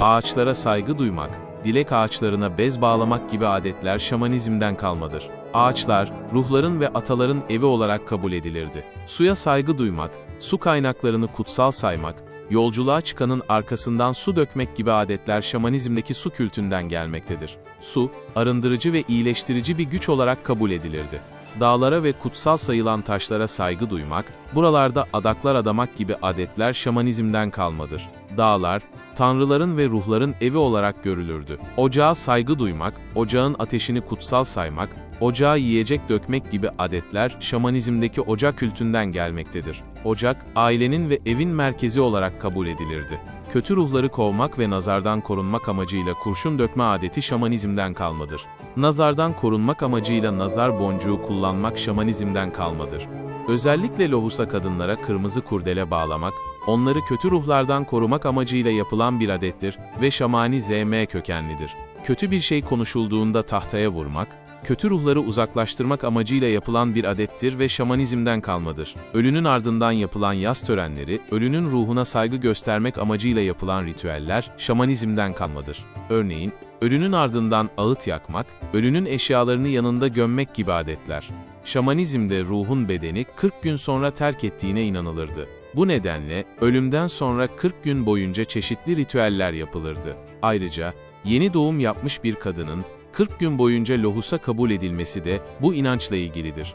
Ağaçlara saygı duymak, dilek ağaçlarına bez bağlamak gibi adetler şamanizmden kalmadır. Ağaçlar, ruhların ve ataların evi olarak kabul edilirdi. Suya saygı duymak, su kaynaklarını kutsal saymak, yolculuğa çıkanın arkasından su dökmek gibi adetler şamanizmdeki su kültünden gelmektedir. Su, arındırıcı ve iyileştirici bir güç olarak kabul edilirdi. Dağlara ve kutsal sayılan taşlara saygı duymak, buralarda adaklar adamak gibi adetler şamanizmden kalmadır. Dağlar, tanrıların ve ruhların evi olarak görülürdü. Ocağa saygı duymak, ocağın ateşini kutsal saymak, ocağa yiyecek dökmek gibi adetler şamanizmdeki ocak kültünden gelmektedir. Ocak, ailenin ve evin merkezi olarak kabul edilirdi. Kötü ruhları kovmak ve nazardan korunmak amacıyla kurşun dökme adeti şamanizmden kalmadır. Nazardan korunmak amacıyla nazar boncuğu kullanmak şamanizmden kalmadır. Özellikle lohusa kadınlara kırmızı kurdele bağlamak, onları kötü ruhlardan korumak amacıyla yapılan bir adettir ve şamani ZM kökenlidir. Kötü bir şey konuşulduğunda tahtaya vurmak, kötü ruhları uzaklaştırmak amacıyla yapılan bir adettir ve şamanizmden kalmadır. Ölünün ardından yapılan yaz törenleri, ölünün ruhuna saygı göstermek amacıyla yapılan ritüeller şamanizmden kalmadır. Örneğin, ölünün ardından ağıt yakmak, ölünün eşyalarını yanında gömmek gibi adetler. Şamanizmde ruhun bedeni 40 gün sonra terk ettiğine inanılırdı. Bu nedenle ölümden sonra 40 gün boyunca çeşitli ritüeller yapılırdı. Ayrıca yeni doğum yapmış bir kadının 40 gün boyunca lohusa kabul edilmesi de bu inançla ilgilidir.